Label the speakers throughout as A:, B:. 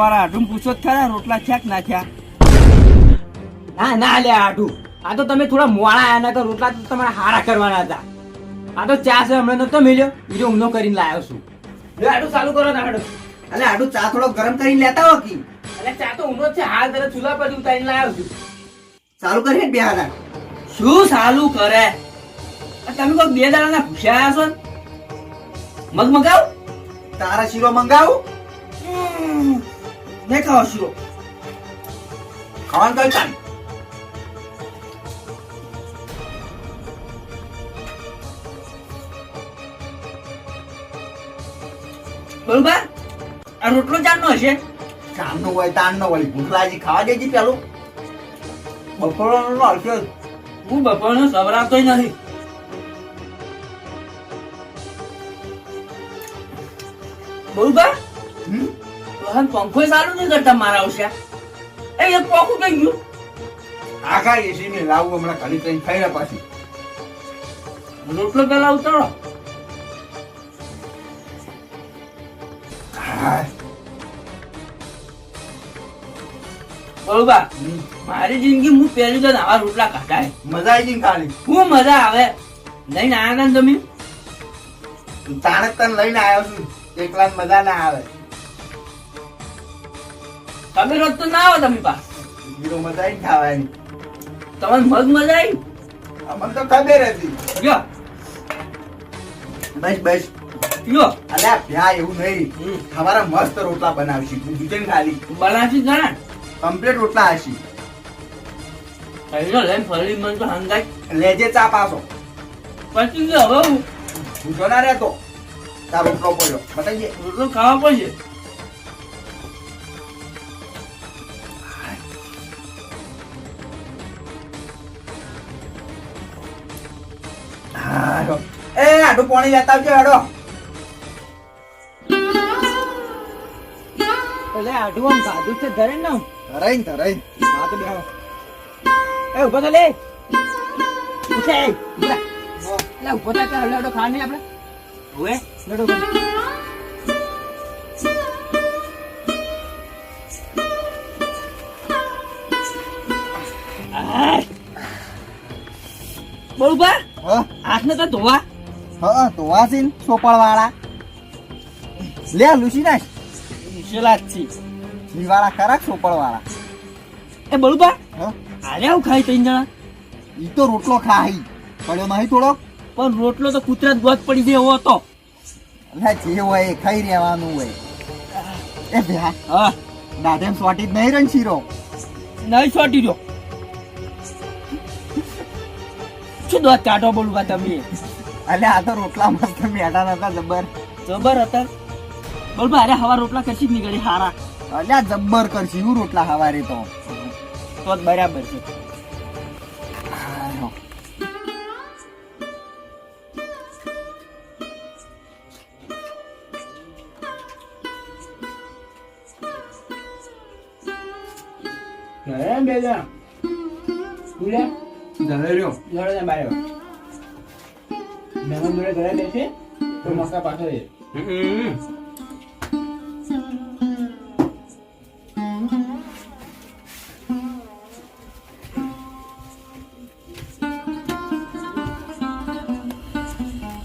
A: તમારા આઢું પૂછો જ ખરા રોટલા થયા કે ના
B: ના ના લે આટું આ તો તમે થોડા મોડા આયા ના રોટલા તો તમારા હારા કરવાના હતા. આ તો ચા છે હમણાં નતો મળ્યો બીજો ઊંધો કરીને લાવ્યો છું. લે આટું ચાલુ કરો ને આટું
C: અલે આડું ચા થોડો ગરમ કરીને લેતા હો કી.
B: એટલે ચા તો ઊંધો છે. હાલ તને ચૂલા પર ઉતારીને લાવ્યો છું.
C: ચાલુ કરીને બે હાડા
A: શું ચાલુ કરે? તમે કોઈ બે દાડાના ભૂસ્યા છો? મગ મગાવ
C: તારા શીરો મંગાવું?
A: ને ખાઓ શીરો
C: ખાવાનું કઈ કામ
A: બળુભા આ રોટલો ચારનો હશે
C: કામનું હોય તાણનો હોય ભૂખ લાગી ખાવા દેજે પેલું બપોરનો હશે
A: હું બપોરનો સવરાવતોય નથી
C: બરોબર?
A: વાહન પંખો ચાલુ નહીં કરતા મારા આવશે એ એક પોખું થઈ ગયું?
C: આખા એસી ને લાવું હમણાં ખાલી ટ્રેન ખાઈ પાછી.
A: રોટલો પેલા ઉતારો
C: બરોબર.
A: મારી જિંદગી હું પહેલી તો આવા રોટલા ખાતા
C: મજા આવી ગઈ ખાલી.
A: હું મજા આવે. લઈને આયા ને તમે?
C: તાણે જ તને લઈને આવ્યો છું. એકલા મજા ના આવે.
A: તમે રોજ તો ના આવો તમે પાસે
C: શીરો મજા આવી ખાવાની
A: તમને મગ મજા આવી
C: અમને તો ખબર હતી.
A: લ્યો
C: બસ બસ.
A: લ્યો
C: અલ્યા ભ્યા એવું નહીં. તમારા મસ્ત રોટલા બનાવશી. તું પૂછે ને ખાલી.
A: બનાવશી ઘણા
C: કમ્પ્લીટ રોટલા હશી.
A: પહેલો લઈને ફરી મન તો હંગાઈ
C: લેજે ચા પાસો
A: પછી હવે હું
C: ભૂખો ના રહેતો. તાર રોટલો પડ્યો. બતાવીએ.
A: રોટલો ખાવા પડશે.
C: પાણી લેતા આવજો હેડો
B: એટલે આઢું આમ સાધુ છે ધરે ને.
C: ધરાઈ ને ધરાઈ ને. બે
B: એ ઊભો તો લે ઉઠે થા. લે ઊભો થા કે હવલે ખાવા નહીં આપણે
A: હવે
B: લડો કરો.
A: બળુભા
C: હા
A: હાથને તો ધોવા
C: હા તો વાસીન સોપળ વાળા લે લુસી નાખ.
A: વિશેલા જ છે.
C: વાળા ખરા સોપળ વાળા
A: એ બળુભા
C: હા?
A: આરે આવું ખાઈ ત્રણ જણા?
C: ઈ તો રોટલો ખાઈ પડ્યો નહીં થોડો
A: પણ રોટલો તો કૂતરા જ ગોત પડી જાય એવો હતો.
C: એટલે જે હોય એ ખાઈ રહેવાનું હોય. એ ભ્યા
A: હા.
C: દાદેમ સોટી જ નહીં રન શીરો?
A: નહીં સોટી જો શું દોત કાઢો બોલું તમે?
C: એટલે આ તો રોટલા મસ્ત મેઠા નતા જબ્બર.
A: જબર હતા? બળુભા અરે હવા રોટલા કરશી જ નીકળી હારા.
C: અલે આ જબ્બર કરશી હું રોટલા હવારે તો.
A: તો જ બરાબર છે.
B: ઘરે બે જણા? લે
C: રહ્યો.
B: બારે મહેમાન જોડે ઘરે બેસે તો મસ્કા પાછો દે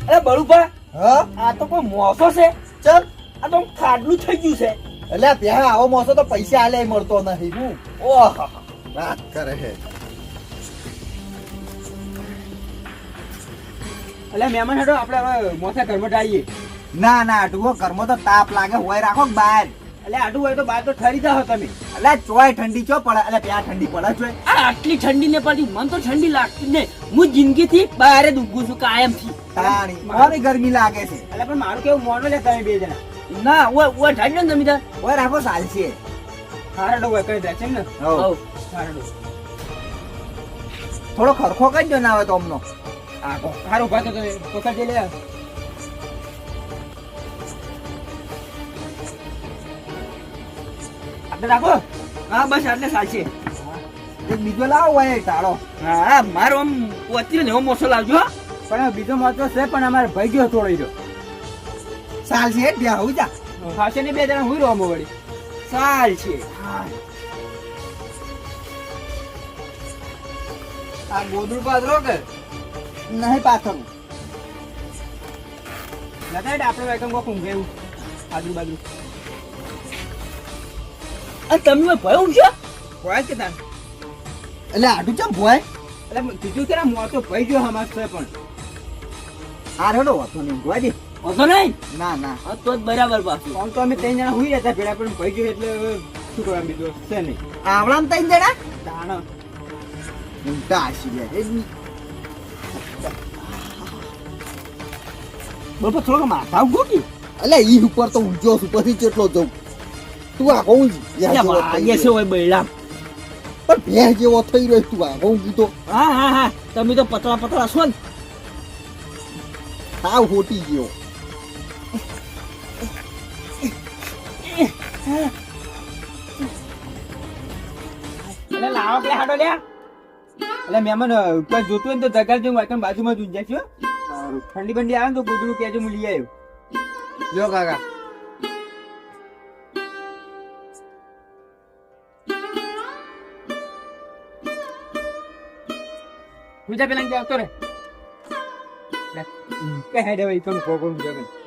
A: અરે બળુભા
C: હા?
A: આ તો કોઈ મોસો છે?
C: ચલ.
A: આ તો ખાડલું થઈ ગયું છે.
C: એટલે ત્યાં આવો મોસો તો પૈસા આલે મળતો નથી હું?
A: ઓહ
C: વાત કરે છે.
B: એટલે મહેમાન હેડો આપણે હવે મોસા ઘરમાં ડાળીએ
C: ના ના આટું ઘરમાં તો તાપ લાગે હોય રાખો બહાર.
B: એટલે આટલું હોય તો બહાર તો ઠરી જાઓ તમે.
C: એટલે ચોય ઠંડી ચો પડે એટલે ત્યાં ઠંડી પડે છો
A: આ આટલી ઠંડી ને પડતી મને તો ઠંડી લાગતી ને હું જિંદગી થી બહાર જ ઊંઘું છું
C: કાયમથી મારી ગરમી લાગે છે.
B: એટલે પણ મારું કેવું મોનો લે તમે બે જણા.
A: ના ઓય ઓય ઠંડી ને જમીદાર
C: હોય રાખો ચાલશે.
B: હારા ડો કઈ દે છે ને
C: હો
A: હવ.
B: ડો
C: થોડો ખરખો કઈ દો ના આવે તો અમનો.
B: આ હારું ભાતો તમે પકડ લે.
A: આપણે રાખો. હા બસ આટલે સાચી
C: એક બીજો લાવો હોય
A: હા મારો આમ ને એવો મોસો લાવજો
B: પણ બીજો છે પણ અમારે ભાઈ ગયો થોડો રહ્યો
C: છે ત્યાં હું જા.
B: ફાવશે ને બે જણા હું રહો વળી?
A: ચાલ છે
B: આ ગોદડું પાથરો કે?
C: નહીં પાથરું.
B: લગાડ આપણે વાયકમ કોક ઊંઘે એવું આજુબાજુ.
A: આ તમે ભય ઉઠ્યો
B: ભય કે તાર
C: એટલે આટું ચમ ભય?
B: એટલે કીધું કે તો ભાઈ ગયો હમાર છે પણ.
C: આ રેડો વાતો નહીં ભોય દે
A: હતો નહીં?
C: ના ના.
A: તો જ બરાબર પાછું.
B: આમ તો અમે ત્રણ જણા હુઈ રહેતા ભેડા પણ ભય ગયો એટલે શું કરવા બીજું? છે નહીં.
C: આવડામ ત્રણ જણા?
B: તાણ.
C: ઊંઘતા હસી ગયા.
A: બરોબર થોડોક માથા ગોટી
C: અલે ઈ ઉપર તો ઊંચો છું પછી કેટલો જઉં? તું આ કહું
A: વાગે છે હોય બૈડા
C: પણ ભેંસ જેવો થઈ રહ્યો તું આ કહું કીધો.
A: હા હા હા તમે તો પતળા પતળા છો ને.
C: સાવ હોટી ગયો.
B: એટલે લાવો પેલા હાડો લ્યા. એટલે મેમન ઉપર જોતું હોય ને તો જગાડજો જેવું બાજુમાં જ ઊંઝા છું ઠંડી બંડી આવે ને તો ગોદડું કહેજો હું લઈ આવ્યો.
C: જો કાકા.
B: હું જા પેલા આવતો રે કે હેડે ભાઈ તો ભોગવું જગન.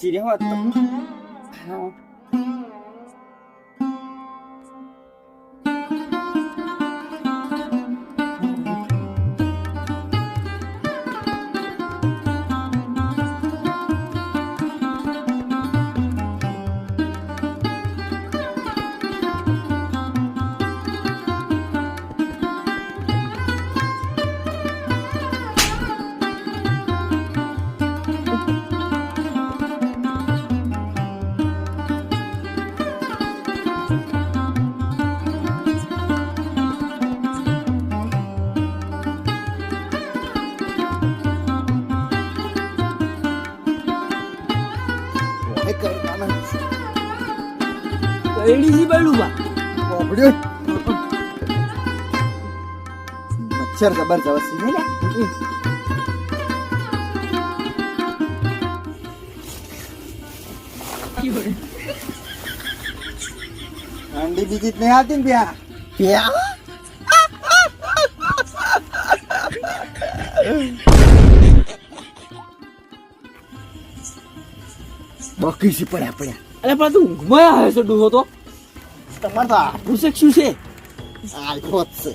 B: આ ચીરે હોત તો હા
C: ભોય
A: કઈડી જી બૈડું બા
C: બાપડ્યો. મચ્છર જબરજસ્ત છે ને ઠંડી બીજી જ નહીં આવતી ને ત્યાં ત્યાં બકી છે પડ્યા પડ્યા
A: અરે પણ તું ઊંઘમાં આવે છે ડૂહો તો
C: તમારે તો આ
A: પૂછે શું છે
C: આલ્ફો જ છે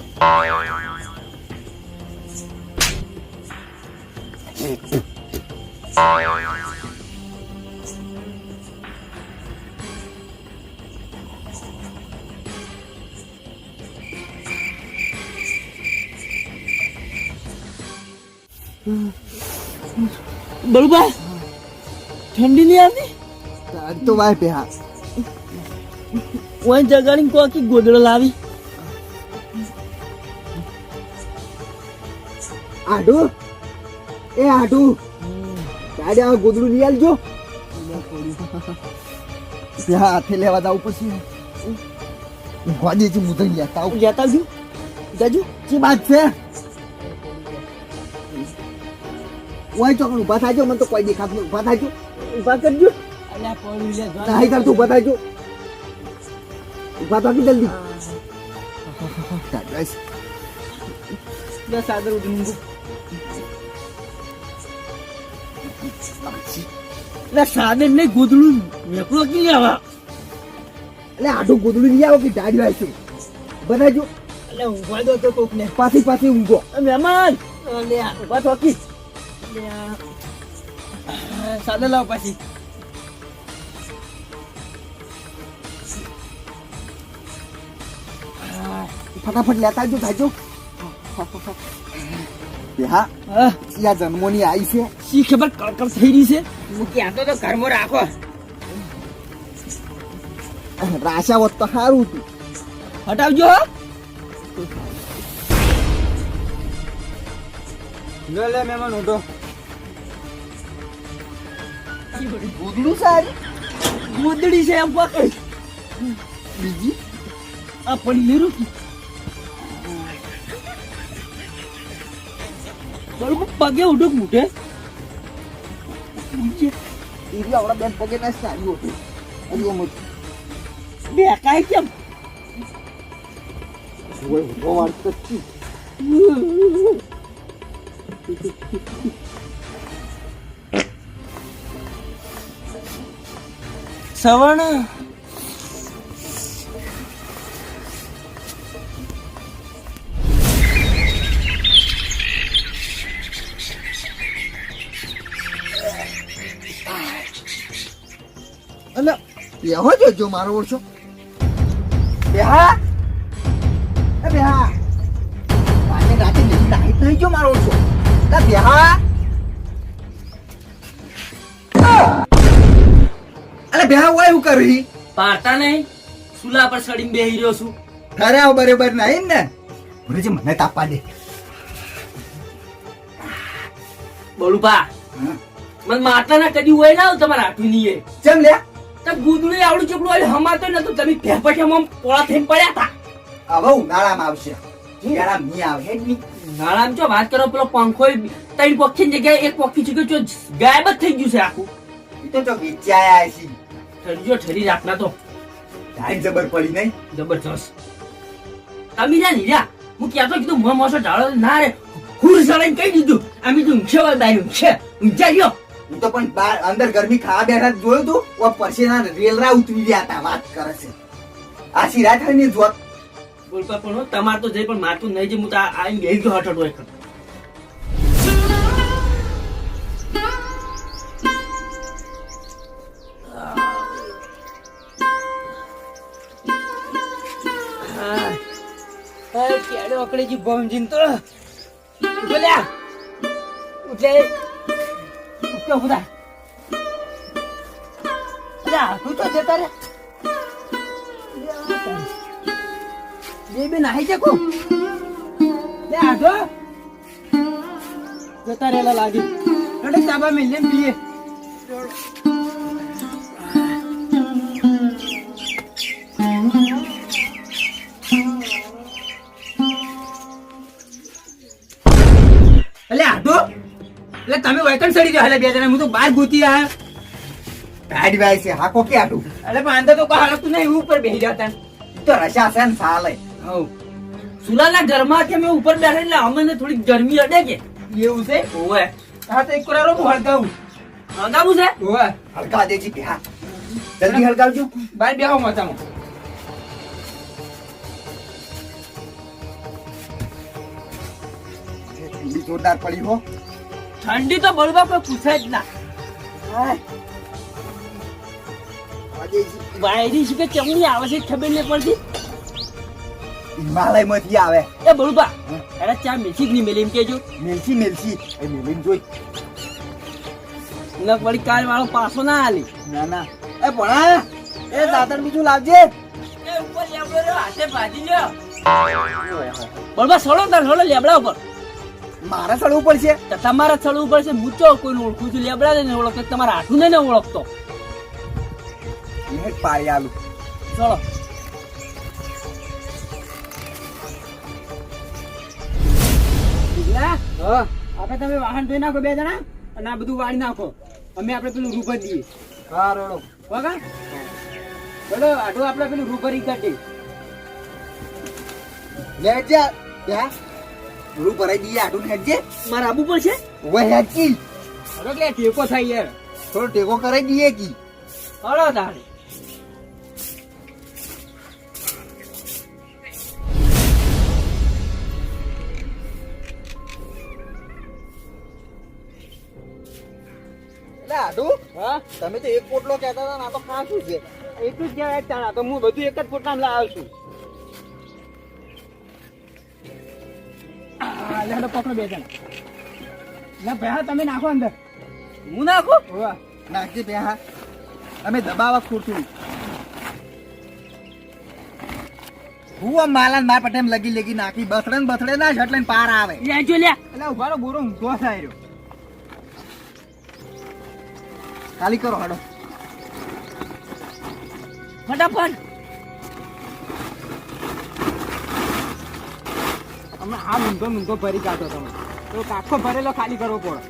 A: બળુબા ઠંડી નહીં આવતી?
C: તો ભાઈ પેહા
A: ઓય જગાડીને કોકી ગોદડો લાવી.
C: આડુ? એ આડુ. તારે આ ગોદડું લઈ આલજો. ત્યાં હાથે લેવા દાવ પછી વાજે છે મુદન લેતા આવું.
A: જતા આવજો. જાજો.
C: જે વાત છે? ઓય ચોકડ ઊભા થાજો મને તો કોઈ દેખાતું. ઊભા થાજો.
A: ઊભા કરજો. અલ્યા પડ્યું લે
C: નહીં કરતું ઊભા થાજો. ઊભા થાજો જલ્દી. બસ
A: આગળ ઉઠી એટલે સાદે નહીં ગોદડું મેકડો કે લેવા
C: એટલે આડું ગોદડું લઈ આવો કે દાડી આવીશું બનાવજો.
A: એટલે ઊંઘવા દો તો કોક ને
C: પાછી પાછી ઊંઘો.
A: મહેમાન. લે આ તો થોકી લે આ. સાદે લાવ પાછી.
C: ફટાફટ લેતા આવજો થાજો હા
A: હા.
C: યા જન્મોની આવી છે.
A: શી ખબર કળકળ થઈ રહી છે?
B: હું ક્યાં તો તો ઘરમાં રાખો.
C: રાશા હોત તો સારું હતું.
A: હટાવજો હો.
B: લે લે મહેમાન ઉઠો.
C: ગુદડું સારું?
A: ગુદડી છે એમ પકડી.
C: બીજી?
A: આ પડી લેરું બરોબર પગે ઉઠું? મૂટે
C: એવી આવડા બેન પગે ના સારી હતી હજી એમ
A: બે કાય કેમ?
C: ઓય ઊભો વાળતો જ
A: સવર્ણ
C: બેહો જોજો મારો ઓળશો બેહા એ બેહા પાને રાતે નહીં નાહી થઈ ગયો મારો ઓળશો તા બેહા અરે બેહા હોય હું કરી
A: પારતા નહીં. સુલા પર સડીને બેહી રહ્યો છું.
C: તારે આવ બરાબર નહીં ને? મને જે મને તાપા દે
A: બોલું પા. મને મારતા ના કદી હોય ના તમારા હાથું નહીં એ.
C: ચમ લે
A: તો ગુદડી આવડું ચોકડું હોય હમાતો નતું. તમે ફેફટિયામાં પોળા થઈને પડ્યા હતા.
C: હવે ઉનાળામાં આવશે. જરા મી આવે હેડ
A: જો વાત કરો પેલો પંખો ત્રણ પક્ષી જગ્યાએ એક પક્ષી ચૂક્યો ચો ગાયબ જ થઈ ગયું છે આખું.
C: ઈ તો જો વિચાયા છે.
A: ઠરી ઠરી રાખના તો.
C: ટાઈમ જબર પડી નહીં?
A: જબરજસ્ત તમે જા લીધા હું ક્યાં તો કીધું મોં મોસો ઢાળો ના રે હુર સળાઈને કહી દીધું. અમે તો ઊંઘે વાળ બાય ઊંઘે ઊંઘા ગયો
C: હું તો પણ બહાર અંદર ગરમી ખાવા બેઠા જોયું તું. ઓ પરસેના રેલરા ઉતરી ગયા હતા વાત કરે છે. આ સિરા થાય ને જોત
A: બોલપા પણ હો, તમાર તો જઈ પણ મારતું નહીં જે હું તો આઈને બેહી ગયો હઠ હોય કેડો અકડી જી બોમજીન તો બોલ્યા ઉઠે ઉઠ્યો ઉદા જા, તું તો જતા રે બે બે નાહી જકો લે આધો જતા રેલા લાગી. અડે ચાબા મિલે પીએ. વૈકણ હાલે બે જણા. હું તો બાર ગોતી આ.
C: ગાડી ભાઈ છે. હાકો કે આટું?
A: અરે પણ અંદર તો કોઈ હાલતું નહીં. ઉપર બેહી જતા.
C: તો રશા છે ને સાલે.
A: સુલાના ઘરમાં કે મેં ઉપર બેઠા એટલે અમને થોડી ગરમી અડે કે?
B: એવું છે?
A: ઓવે
B: હા તો એક કરારો હું હળગાવું.
A: હગાવું છે?
B: ઓવે
C: હલકા દેજી બેહા જલ્દી હળગાવજો.
B: બાર બેહો મચામાં
C: જોરદાર પડી હો.
A: ઠંડી તો બળવા કોઈ પૂછે જ ના. વાયરી છે કે ચમડી આવે છે ખબર નહીં પડતી?
C: હિમાલયમાંથી આવે.
A: એ બળુબા અરે ચા મિલસી નહીં મેલી એમ કેજો
C: મેલસી મેલસી એ મેલીને જોઈ.
A: ન પડી કાલ વાળો પાછો ના આલી
C: ના ના. એ ભણા એ દાદર બીજું લાવજે.
A: એ ઉપર લેબડો હાથે ભાજી લ્યો. બળબા સળો તાર સળો લેબડા ઉપર.
C: મારે ચડવું પડશે?
A: તો તમારે ચડવું પડશે. હું ચો કોઈને ઓળખું છું? લેબડા ને ઓળખતો તમારા હાથું ને ઓળખતો.
C: પાડી આલું.
A: ચલો. આપણે તમે વાહન ધોઈ નાખો બે જણા અને આ બધું વાળી નાખો. અમે આપણે પેલું રૂપર દઈએ.
C: હા રોડો.
A: બગા ચલો આટલું આપણે પેલું રૂપર કાઢી
C: લેજે યા રૂ ભરાઈ દઈએ આટું હેડજે
A: મારે આબુ પડશે
C: હવે હેડજી
A: અરે કે ટેકો થાય યાર.
C: થોડો ટેકો કરાઈ દઈએ કી.
A: હળો તારે.
C: એટલે તમે તો એક પોટલો કહેતા હતા ને આ તો ખાસું છે.
A: એટલું જ કહેવાય તાણા તો હું બધું એક જ પોટલામાં લાવ છું. લેડો પકડો બે જણ. લે ભેહા તમે નાખો અંદર. હું નાખું? હોવા.
C: નાખજે બે અમે દબાવા ખુરશું હું આમ માલા માર પટેમ લગી લગી નાખી બથડે ને બથડે ના એટલે પાર આવે.
A: લે જો લે.
B: એટલે ઊભા રહો બોરો ઊંધો થાય
C: ખાલી કરો હડો
A: ફટાફટ.
B: અમે આ મૂંધો મૂંધો ભરી કાઢો તમે. તો કાખો ભરેલો ખાલી કરવો પડે.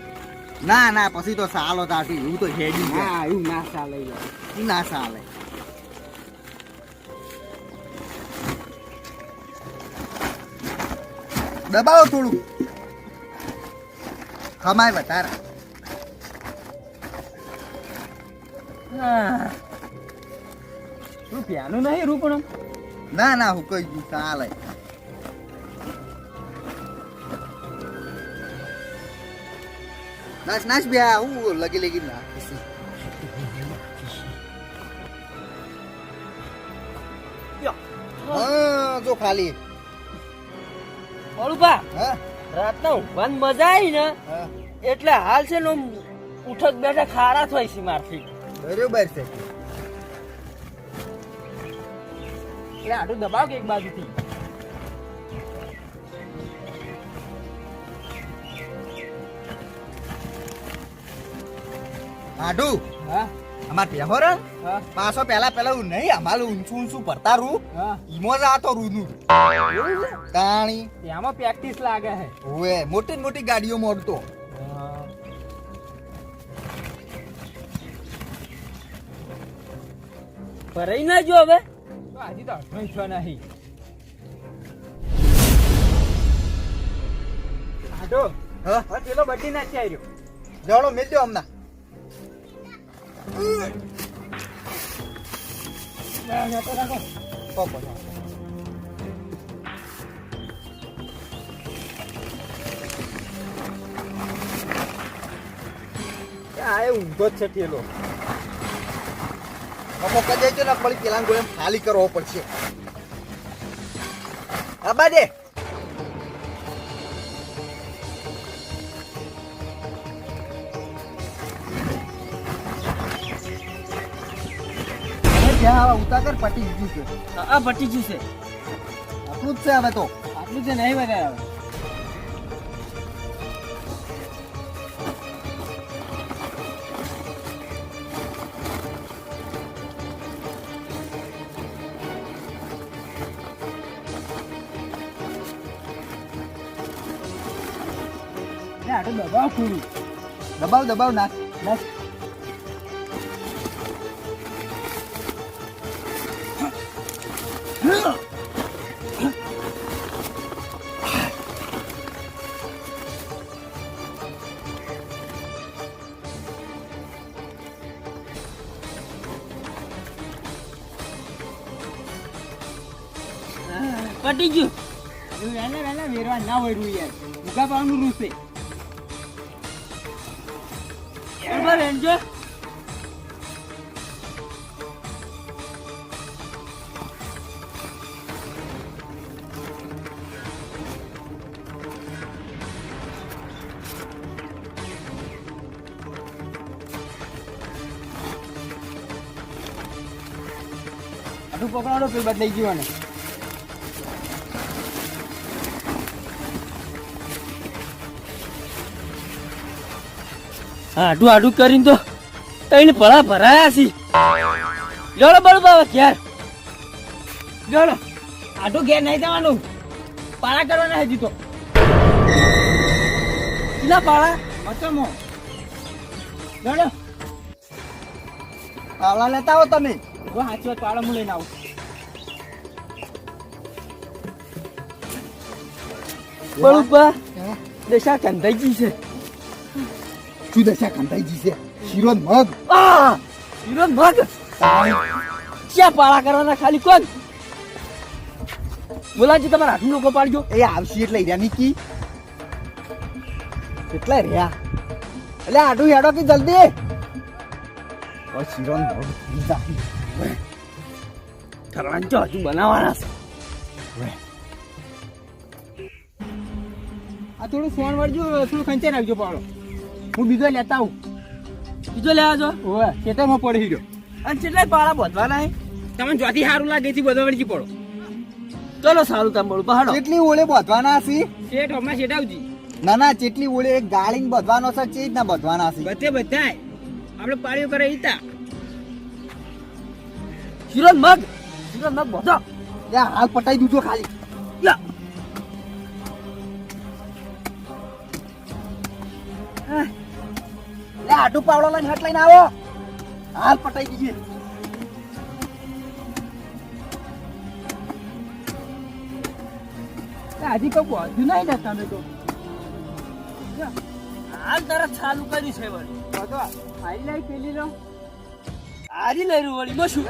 C: ના ના પછી તો સાલો તાટી એવું તો હેડી
B: ના એવું ના યાર.
C: ના સાલે દબાવો થોડું ખમાય વધારે.
B: રૂપિયાનું પ્યાનું નહીં રૂપણમ?
C: ના ના હું કઈ ગયું ચાલે. નાચ નાચ બે હું લગી લગી નાખીશ. હા જો ખાલી.
A: બળુપા
C: હા?
A: રાતના ઊંઘવાની મજા આવી ને? એટલે હાલ છે ને ઉઠક બેઠક ખારા થાય છે મારથી.
C: બરોબર છે.
B: એટલે આટલું દબાવ કે એક બાજુથી?
C: આડુ.
B: હા.
C: અમાર પેહો રે. પાછો પેલા પેલા હું નહીં અમારું ઊંચું ઊંચું ભરતા રૂ? ઈમો જ આતો રૂનું તાણી.
B: એમાં પ્રેક્ટિસ લાગે હે
C: ઓએ મોટી મોટી ગાડીઓ મોડતો.
A: ભરાઈ ના જો હવે?
B: હજી તો અઠવાઈ છો નહીં. આટો
C: હા.
B: પેલો બટી નાખી આવ્યો
C: જણો મેલ્યો હમણાં
B: ઊંધો જ છે ઠેલો.
C: પોપો કરી છે ને પડી પેલા ગોળે ખાલી કરવો પડશે. આબા દે ઉતાકર પટી ગયું છે
A: આ પટી ગયું છે
C: આટલું જ છે હવે તો.
B: આટલું છે નહીં વધારે દબાવ
C: દબાવ દબાવ નાખ.
B: ના હોય રૂ યાર. ઉગા પાવાનું રૂસે.
A: બરાબર એન્જો
B: બદલાઈ ગયો ને
A: આડું આડું કરીને તો તઈને ભળા ભરાયા છે. જોડો બળ બાવા ઘેર. જોડો આડું ઘેર નહીં જવાનું. પાળા કરવાના હજી તો. કેટલા પાળા
B: મચમો
A: જોડો
C: પાવલા લેતા આવો તમે.
B: જો સાચી વાત પાડો હું લઈને આવું.
A: બળુપા દશા કંધાઈ છે.
C: શું દશા કંટાઈ છે શીરો ને મગ
A: આ હીરો મગ ક્યાં પાળા કરવાના ખાલી કોણ બોલાજી તમારા હાથનું લોકો પાડજો
C: એ આવશે એટલે હીરા નીકી કેટલા રહ્યા એટલે આટું હેડો કે જલ્દી ઓય શીરો ને મગ જાય.
A: ઠરવાંચો હજુ બનાવવાના છે
B: આ થોડું ફોન વળજો થોડું ખંચે રાખજો પાડો હું બીજો લેતા આવું.
A: બીજો લેવા જો.
B: ઓવે ખેતરમાં પડી ગયો.
A: અને કેટલાય પાળા બોધવાના હે
B: તમને જોથી સારું લાગે છે બધો વળજી પડો
A: ચલો સારું કામ બોલો પહાડો.
C: કેટલી ઓળે બોધવાના છે
B: શેઠ હમણાં શેઠાવજી.
C: ના ના કેટલી ઓળે એક ગાળીને બાંધવાનો છે ચેજ ના બાંધવાના છે.
B: બધે બધાય. આપણે પાળીઓ કરે ઈતા. શિરોન મગ. શિરોન મગ બોધો.
C: યા હાલ પટાઈ દીધો ખાલી.
B: યા.
C: લે આટુ પાવડો લઈને હટ લઈને આવો. હાલ પટાઈ દીધી
B: હજી હજુ બધું નહીં ને તમે તો. હાલ તરત ચાલુ કર્યું છે વળી. આરી લઈ પેલી લો. આજી લઈ રહ્યું વળી. બસું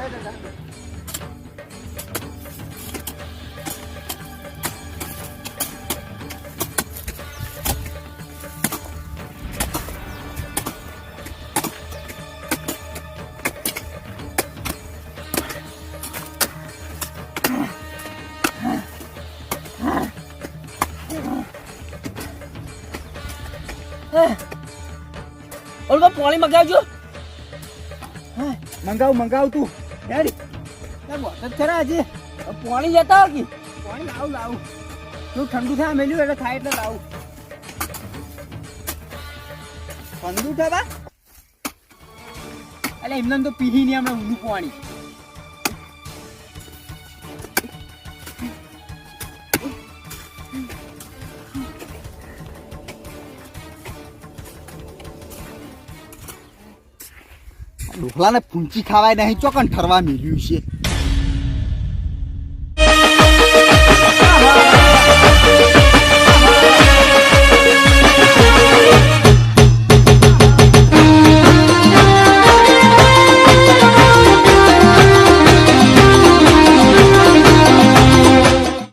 B: પાણી મગાવજો.
C: મંગાવ મંગાવ તું.
B: ડેડી જ ખરા આજે. પાણી લેતા હો કે? પાણી લાવ લાવ. તું ઠંડુ થાય મેલ્યું એટલે થાય એટલે લાવ.
C: ઠંડુ થવા
B: એટલે એમને તો પીહી નહીં હમણાં ઊંધું પાણી.
C: ડોકલાને પૂંચી ખાવાય નહીં ચોકન ઠરવા મેલ્યું છે.